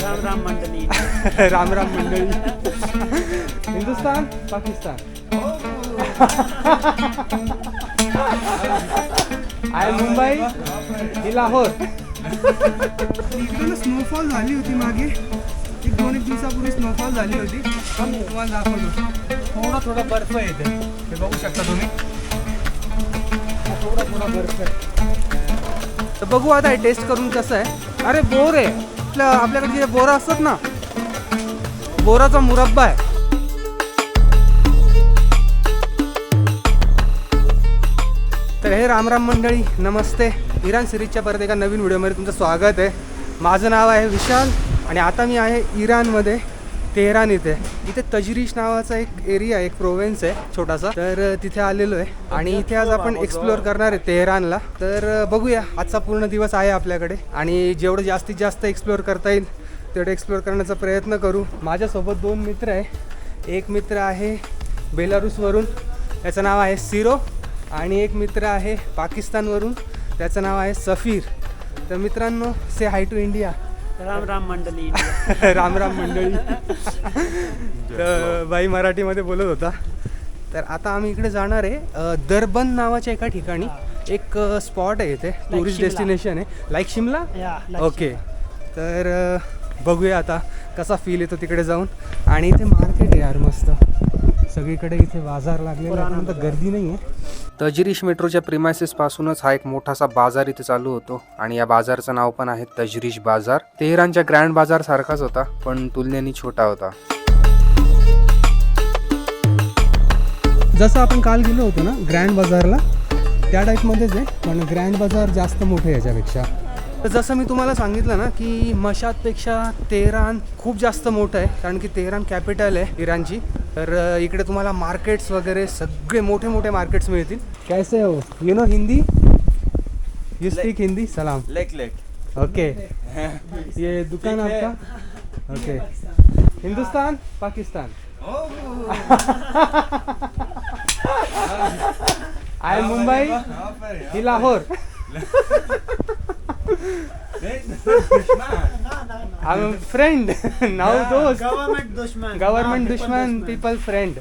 राम राम मंडळी राम राम मंडळी Hindustan Pakistan. I Mumbai he Lahore. इकडे स्नोफॉल झाली होती मागे. एक दोन एक दिवसापूर्वी स्नोफॉल झाली होती. पण तुम्हाला दाखवतो. थोडा थोडा बर्फ येते. ते बघू शकता तुम्ही. थोडा थोडा बर्फ. आहे तर बघू आता हे टेस्ट करून कसं आहे. अरे बोर आहे. आपल्या आपल्याकडे जे बोरं असतात ना बोराचा मुरब्बा आहे. तर हे रामराम मंडळी नमस्ते. इराण सिरीजच्या परत एका नवीन व्हिडिओमध्ये तुमचं स्वागत आहे. माझं नाव आहे विशाल आणि आता मी आहे इराणमध्ये. तेहरान इथे. इथे तजरीश नावाचा एक एरिया एक प्रोव्हिन्स आहे छोटासा. तर तिथे आलेलो आहे. आणि इथे आज आपण एक्सप्लोअर करणार आहे तेहरानला. तर बघूया. आजचा पूर्ण दिवस आहे आपल्याकडे. आणि जेवढं जास्तीत जास्त एक्सप्लोअर करता येईल तेवढं एक्सप्लोअर करण्याचा प्रयत्न करू. माझ्यासोबत दोन मित्र आहे. एक मित्र आहे बेलारूसवरून त्याचं नाव आहे सिरो. आणि एक मित्र आहे पाकिस्तानवरून त्याचं नाव आहे सफीर. तर मित्रांनो say hi to India Ram Ram मंडळी. राम राम मंडळी. तर बाई मराठीमध्ये बोलत होता. तर आता आम्ही इकडे जाणार आहे दरबन नावाच्या एका ठिकाणी. एक स्पॉट आहे इथे टुरिस्ट. डेस्टिनेशन आहे. लाईक शिमला? ओके. तर बघूया आता कसा फील येतो तिकडे जाऊन. आणि इथे मार्केट आहे यार मस्त. सगळीकडे इथे बाजार लागलेला आहे पण गर्दी नाही आहे तजरीश मेट्रोच्या प्रिमायसेस पासूनच हा एक मोठासा बाजार इथे चालू होतो. आणि या बाजारचं नाव पण आहे तजरीश बाजार. तेहरानच्या ग्रँड बाजार सारखाच होता पण तुलनेने छोटा होता. जसं आपण काल गेलो होतो ना ग्रँड बाजारला त्या टाईपमध्येच आहे पण ग्रँड बाजार जास्त मोठे आहे याच्यापेक्षा. तर जसं मी तुम्हाला सांगितलं ना की मशादपेक्षा तेहरान खूप जास्त मोठं आहे कारण की तेहरान कॅपिटल आहे इराणची. तर इकडे तुम्हाला मार्केट्स वगैरे सगळे मोठे मोठे मार्केट्स मिळतील कैसे हो you know Hindi you speak Hindi सलाम लेक लेक ओके ये दुकान आपका okay Hindustan Pakistan I Mumbai he Lahore I am friend नाव दोस्त गव्हर्नमेंट दुश्मन गव्हर्नमेंट दुश्मन पीपल फ्रेंड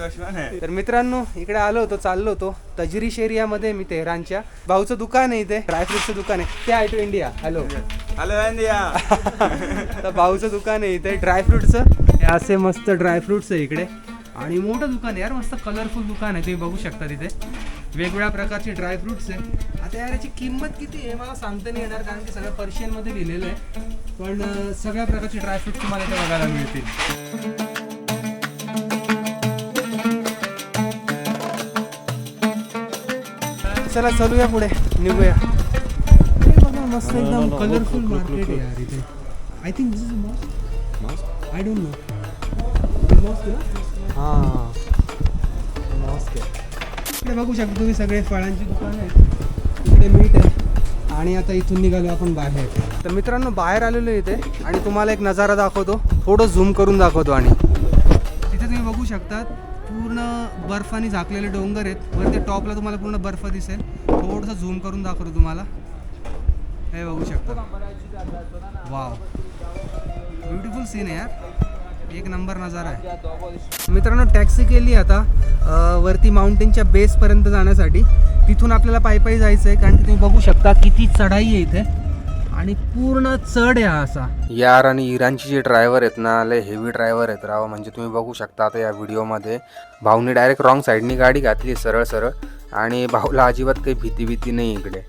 दुश्मन है तर मित्रांनो इकडे आलो होतो चाललो होतो. तजरीश एरियामध्ये मी तेहरानच्या. भाऊचं दुकान आहे इथे. ड्रायफ्रुटचं दुकान आहे. ते I to India hello hello India तर भाऊचं दुकान आहे इथे ड्रायफ्रुटचं हे असे मस्त ड्रायफ्रुट्स आहे इकडे. आणि मोठं दुकान आहे यार मस्त कलरफुल दुकान आहे. तुम्ही बघू शकता तिथे. वेगवेगळ्या प्रकारचे ड्रायफ्रुट्स आहे. आता यार याची किंमत किती आहे मला सांगता नाही येणार कारण की सगळं पर्शियनमध्ये लिहिलेलं आहे. पण सगळ्या प्रकारचे ड्रायफ्रुट्स तुम्हाला इथे बघायला मिळतील. चला चलूया पुढे. निघूया. बघा मस्त एकदम कलरफुल मार्केट आहे यार इथे. I think this is mosque I don't know mosque हां. मॉस्क आहे इकडे बघू शकता तुम्ही सगळे फळांची दुकानं आहेत. इकडे मीठ आहे. आणि आता इथून निघालो आपण बाहेर. तर मित्रांनो बाहेर आलेलो इथे आणि तुम्हाला एक नजारा दाखवतो. थोडं झूम करून दाखवतो आणि. तिथे तुम्ही बघू शकता पूर्ण बर्फाने झाकलेले डोंगर आहेत. वरती टॉपला तुम्हाला पूर्ण बर्फ दिसेल. थोडंसं झूम करून दाखवतो तुम्हाला. हे बघू शकता. वाव ब्युटिफुल सीन आहे यार. एक नंबर नजारा आहे. मित्रांनो टॅक्सी केली आता वरती माउंटेनच्या बेसपर्यंत जाण्यासाठी. तिथून आपल्याला पायी पायी जायचं आहे कारण की तुम्ही बघू शकता किती चढाई आहे इथे. आणि पूर्ण चढ आहे हा असा. यार आणि इराणचे जे ड्रायव्हर आहेत ना लय हेवी ड्रायव्हर आहेत राव. म्हणजे तुम्ही बघू शकता आता या व्हिडिओमध्ये भाऊने डायरेक्ट रॉंग साईडनी गाडी घातली सरळ सरळ. आणि भाऊला अजिबात काही भीती भीती नाही इकडे.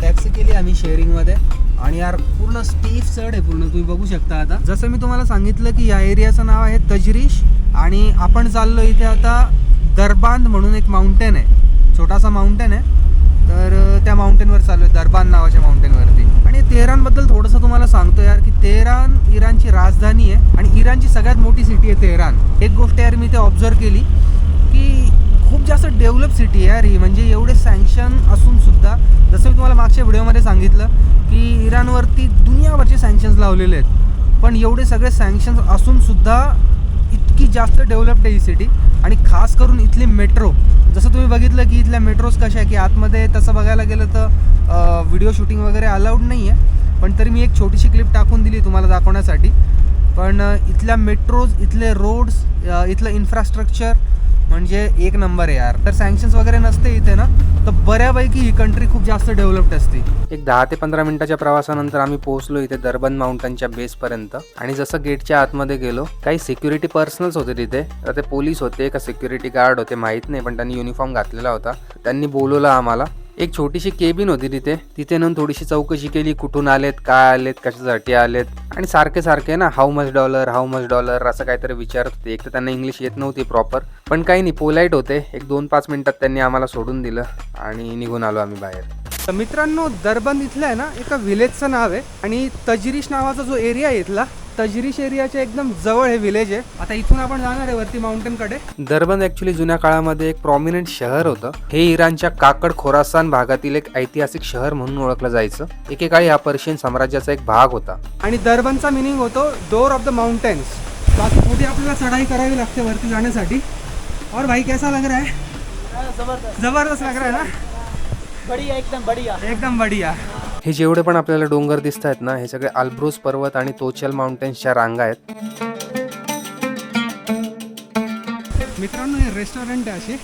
टॅक्सी केली आम्ही शेअरिंगमध्ये आणि यार पूर्ण स्टीफ चढ आहे पूर्ण तुम्ही बघू शकता आता. जसं मी तुम्हाला सांगितलं की या एरियाचं नाव आहे तजरीश आणि आपण चाललो इथे आता दरबांद म्हणून एक माउंटेन आहे. छोटासा माउंटेन आहे. तर त्या माउंटेनवर चाललो आहे दरबान नावाच्या माउंटेनवरती आणि तेहरानबद्दल थोडंसं तुम्हाला सांगतो यार की तेहरान इराणची राजधानी आहे आणि इराणची सगळ्यात मोठी सिटी आहे तेहरान. एक गोष्ट यार मी ते ऑब्झर्व केली की खूप जास्त डेव्हलप सिटी आहे यार ही. म्हणजे एवढे सँक्शन असून सुद्धा जसं मी तुम्हाला मागच्या व्हिडिओमध्ये सांगितलं की इराणवरती दुनियाभरचे सँक्शन्स लावलेले आहेत. पण एवढे सगळे सँक्शन्स असून सुद्धा इतकी जास्त डेव्हलप्ड आहे ही सिटी आणि खास करून इथली मेट्रो जसं तुम्ही बघितलं की इथल्या मेट्रोज कशा आहे की आतमध्ये तसं बघायला गेलं तर व्हिडिओ शूटिंग वगैरे अलाउड नाही आहे पण तरी मी एक छोटीशी क्लिप टाकून दिली तुम्हाला दाखवण्यासाठी. पण इथल्या मेट्रोज इथले रोड्स इथलं इन्फ्रास्ट्रक्चर म्हणजे एक नंबर आहे यार. तर सँक्शन्स वगैरे नसते इथे ना तर बऱ्यापैकी ही कंट्री खूप जास्त डेव्हलप्ड असते. एक दहा ते पंधरा मिनिटाच्या प्रवासानंतर आम्ही पोहोचलो इथे दर्बन माउंटनच्या बेसपर्यंत आणि जसं गेटच्या आतमध्ये गेलो काही सिक्युरिटी पर्सनल्स होते तिथे. तर ते पोलीस होते का सिक्युरिटी गार्ड होते माहीत नाही पण त्यांनी युनिफॉर्म घातलेला होता. त्यांनी बोलवलं आम्हाला एक छोटीशी केबिन होती तिथे. तिथे नेऊन थोडीशी चौकशी केली कुठून आलेत काय आलेत कशासाठी आलेत. आणि सारखे सारखे ना how much dollar how much dollar असं काहीतरी विचारत होते. एक तर त्यांना इंग्लिश येत नव्हती प्रॉपर पण काही नाही पोलाईट होते. एक दोन पाच मिनिटात त्यांनी आम्हाला सोडून दिलं आणि निघून आलो आम्ही बाहेर. तर मित्रांनो दरबंद इथलं आहे ना एका विलेजचं नाव आहे. आणि तजरीश नावाचा जो एरिया आहे इथला तजरीश एरियाच्या एकदम जवळ हे विलेज आहे. आता इथून आपण जाणार आहे वरती माउंटेन कडे. दरबंद ऍक्च्युली जुन्या काळामध्ये एक प्रॉमिनंट शहर होतं. हे इराणच्या काकड खोरासान भागातील एक ऐतिहासिक शहर म्हणून ओळखलं जायचं. एकेकाळी हा पर्शियन साम्राज्याचा एक भाग होता. आणि दरबंदचा मिनिंग होतो डोर ऑफ द माउंटेन्स बाकी पुढे आपल्याला चढाई करावी लागते वरती जाण्यासाठी. और भाई कैसा लग रहा है? हाँ, जबरदस्त. जबरदस्त लग रहा है ना? बढ़िया एकदम बढ़िया. एकदम बढिया. हे जेवढे पण आपल्याला डोंगर दिसत आहेत ना हे सगळे अल्ब्रोज पर्वत आणि तोचल माउंटेन्सच्या रांगा आहेत. मित्रांनो हे रेस्टॉरंट आहे असे.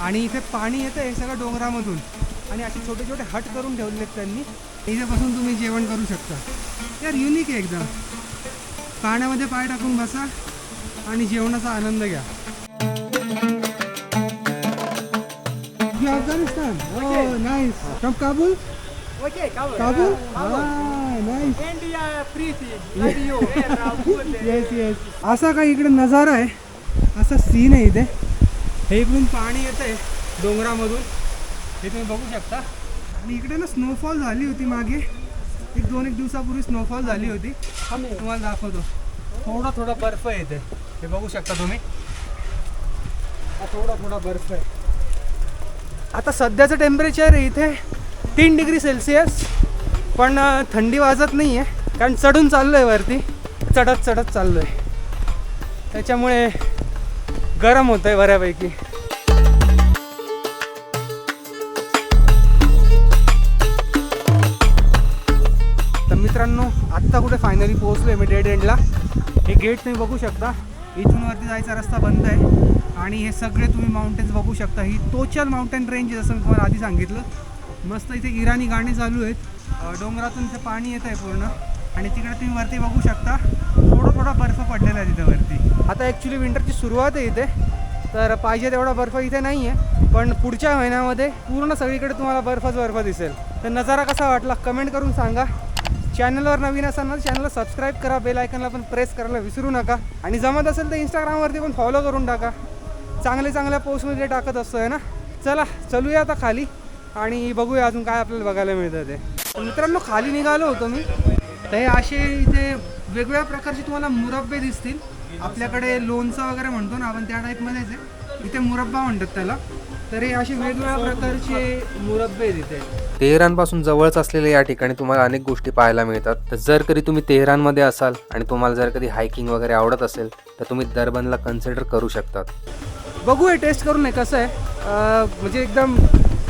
आणि इथे पाणी येतं हे सगळं डोंगरामधून. आणि असे छोटे छोटे हट करून ठेवलेले आहेत त्यांनी. इथे बसून तुम्ही जेवण करू शकता. यार युनिक आहे एकदम. पाण्यामध्ये पाय टाकून बसा आणि जेवणाचा आनंद घ्या. You Afghanistan? Oh, nice. From Kabul? Ah, nice. असा काही इकडे नजारा आहे. असा सीन आहे इथे. हे इकडून पाणी येत आहे डोंगरामधून. हे तुम्ही बघू शकता. आणि इकडे ना स्नोफॉल झाली होती मागे. एक दोन एक दिवसापूर्वी स्नोफॉल झाली होती. तुम्हाला दाखवतो. थोडा थोडा बर्फ आहे इथे. हे बघू शकता तुम्ही. हा थोडा थोडा बर्फ आहे. आता सध्याचं टेम्परेचर आहे इथे तीन डिग्री सेल्सिअस पण थंडी वाजत नाही आहे कारण चढून चाललो आहे वरती. चढत चढत चाललो आहे त्याच्यामुळे गरम होतं आहे बऱ्यापैकी. तर मित्रांनो आत्ता कुठे फायनली पोहोचलो आहे मी डेड एंडला हे गेट तुम्ही बघू शकता. इथून वरती जायचा रस्ता बंद आहे. आणि हे सगळे तुम्ही माउंटेन्स बघू शकता. ही तोचल माउंटेन रेंज आहे जसं मी तुम्हाला आधी सांगितलं. मस्त इथे इराणी गाणी चालू आहेत. डोंगरातून इथे पाणी येत आहे पूर्ण. आणि तिकडे तुम्ही वरती बघू शकता थोडा थोडा बर्फ पडलेला आहे तिथे वरती. आता ॲक्च्युली विंटरची सुरुवात आहे इथे. तर पाहिजे तेवढा बर्फ इथे नाही आहे पण पुढच्या महिन्यामध्ये पूर्ण सगळीकडे तुम्हाला बर्फच बर्फ दिसेल. तर नजारा कसा वाटला कमेंट करून सांगा. चॅनलवर नवीन असाल ना चॅनलला सबस्क्राईब करा बेल आयकनला पण प्रेस करायला विसरू नका. आणि जमत असेल तर इंस्टाग्रामवरती पण फॉलो करून टाका. चांगले चांगल्या पोस्टमध्ये टाकत असतो आहे ना. चला चलूया आता खाली. आणि बघूया अजून काय आपल्याला बघायला मिळतं ते. तर मित्रांनो खाली निघालो होतो मी. तर हे असे इथे वेगवेगळ्या प्रकारचे तुम्हाला मुरब्बे दिसतील. आपल्याकडे लोणचं वगैरे म्हणतो ना आपण त्या टाईपमध्येच आहे. इथे मुरब्बा म्हणतात त्याला. तर हे असे वेगवेगळ्या प्रकारचे मुरब्बे इथे. तेहरानपासून जवळच असलेल्या या ठिकाणी तुम्हाला अनेक गोष्टी पाहायला मिळतात. तर जर कधी तुम्ही तेहरानमध्ये असाल आणि तुम्हाला जर कधी हायकिंग वगैरे आवडत असेल तर तुम्ही दरबनला कन्सिडर करू शकतात. बघू हे टेस्ट करून आहे कसं आहे. म्हणजे एकदम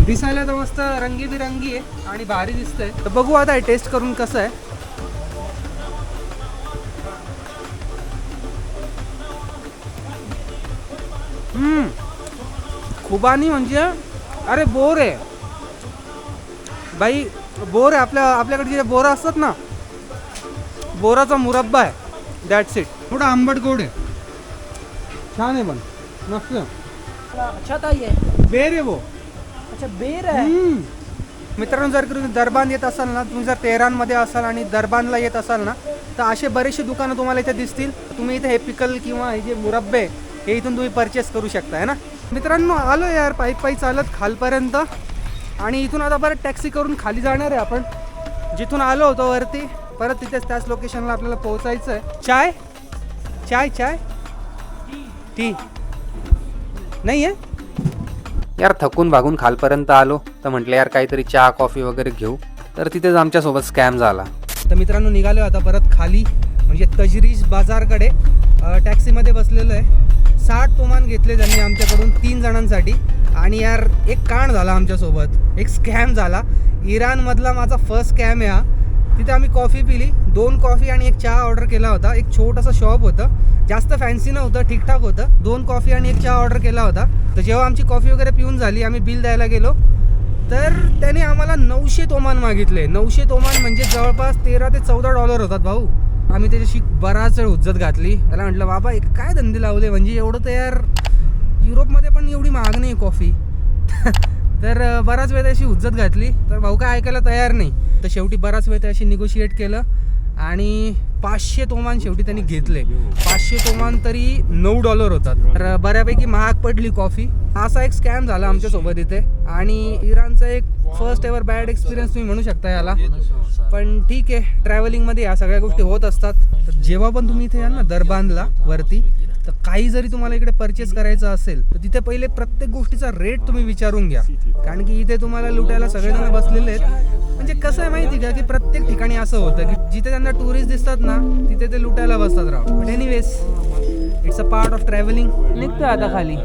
दिसायला तर मस्त रंगीबिरंगी आहे आणि भारी दिसतंय. तर बघू आता हे टेस्ट करून कसं आहे. हम्म. खुबानी म्हणजे अरे बोर आहे. बाई बोर आहे. आपल्या आपल्याकडे जे बोरं असतात ना बोराचा मुरब्बा आहे. दॅट सीट थोडा आंबट गोड आहे. छान आहे पण. मस्त. अच्छा था ये बेर आहे वो. अच्छा बेर आहे. मित्रांनो जर तुम्ही दरबान येत असाल ना तुम्ही जर तेहरानमध्ये असाल आणि दरबानला येत असाल ना तर असे बरेचसे दुकानं तुम्हाला इथे दिसतील. तुम्ही इथे हे पिकल किंवा हे जे मुरब्बे हे इथून तुम्ही परचेस करू शकता है ना? मित्रांनो आलो यार पायी पायी चालत खालपर्यंत. आणि इथून आता परत टॅक्सी करून खाली जाणार आहे आपण. जिथून आलो होतो वरती परत तिथेच त्याच लोकेशनला आपल्याला पोहोचायचं आहे. चाय? चाय चाय? टी. नाही आहे? यार थकून भागून खालपर्यंत आलो तर म्हटलं यार काहीतरी चहा कॉफी वगैरे घेऊ. तर तिथेच आमच्यासोबत स्कॅम झाला. तर मित्रांनो निघालो आता परत खाली. म्हणजे तजरीज बाजारकडे. टॅक्सीमध्ये बसलेलो आहे. साठ तोमान घेतले त्यांनी आमच्याकडून तीन जणांसाठी. आणि यार एक कांड झाला आमच्यासोबत. एक स्कॅम झाला. इराणमधला माझा फर्स्ट स्कॅम आहे हा. तिथे आम्ही कॉफी पिली. दोन कॉफी आणि एक चहा ऑर्डर केला होता. एक छोटंसं शॉप होतं. जास्त फॅन्सी नव्हतं ठीकठाक होतं. दोन कॉफी आणि एक चहा ऑर्डर केला होता. तर जेव्हा आमची कॉफी वगैरे पिऊन झाली आम्ही बिल द्यायला गेलो. तर त्याने आम्हाला नऊशे तोमान मागितले. नऊशे तोमान म्हणजे जवळपास तेरा ते चौदा डॉलर होतात भाऊ. आम्ही त्याच्याशी बराच वेळ हुज्जत घातली. त्याला म्हटलं बाबा एक काय धंदे लावले? म्हणजे एवढं तर यार युरोपमध्ये पण एवढी महाग नाही कॉफी तर बराच वेळ त्याची हुज्जत घातली. तर भाऊ काय ऐकायला तयार नाही. तर शेवटी बराच वेळ त्याशी निगोशिएट केलं आणि पाचशे तोमान शेवटी त्यांनी घेतले. पाचशे तोमान तरी नऊ डॉलर होतात. तर बऱ्यापैकी महाग पडली कॉफी असा एक स्कॅम झाला आमच्यासोबत इथे. आणि इराणचा एक फर्स्ट एवर बॅड एक्सपिरियन्स तुम्ही म्हणू शकता याला. पण ठीक आहे ट्रॅव्हलिंगमध्ये या सगळ्या गोष्टी होत असतात. जेव्हा पण तुम्ही इथे याल ना दरबांधला वरती तर काही जरी तुम्हाला इकडे परचेस करायचं असेल तर तिथे पहिले प्रत्येक गोष्टीचा रेट तुम्ही विचारून घ्या. कारण की इथे तुम्हाला लुटायला सगळेजण बसलेले आहेत. म्हणजे कसं आहे माहिती का की प्रत्येक ठिकाणी असं होतं की जिथे त्यांना टुरिस्ट दिसतात ना तिथे ते लुटायला बसतात राव. But anyways it's a part of travelling निघतो आता खाली.